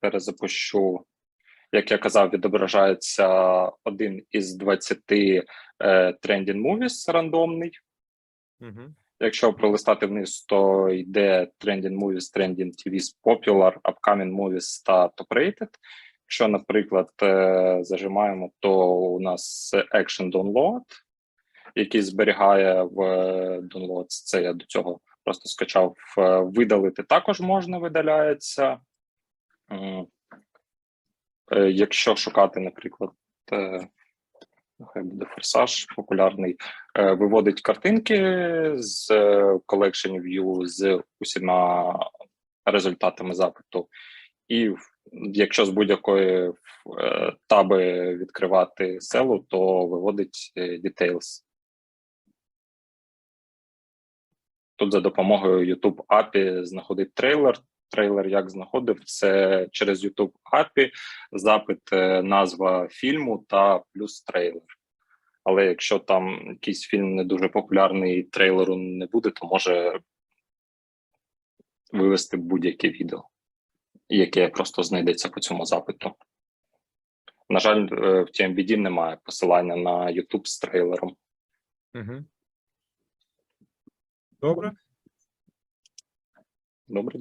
перезапущу. Як я казав, відображається один із 20 е, trending movies рандомний. Угу. Якщо пролистати вниз, то йде trending movies, trending TVs, popular, upcoming movies та top rated. Якщо, наприклад, е, зажимаємо, то у нас action download, який зберігає в е, downloads. Це я до цього просто скачав. Е, Видалити також можна, видаляється. Е, Якщо шукати, наприклад, е, нехай буде форсаж популярний, е, виводить картинки з collection view з усіма результатами запиту. І якщо з будь-якої таби відкривати селу, то виводить details. Тут за допомогою YouTube API знаходить трейлер. Трейлер як знаходив, це через YouTube API, запит, е, назва фільму та плюс трейлер. Але якщо там якийсь фільм не дуже популярний і трейлеру не буде, то може вивести будь-яке відео, яке просто знайдеться по цьому запиту. На жаль, е, в TMBD немає посилання на YouTube з трейлером. Угу. Добре. Добре,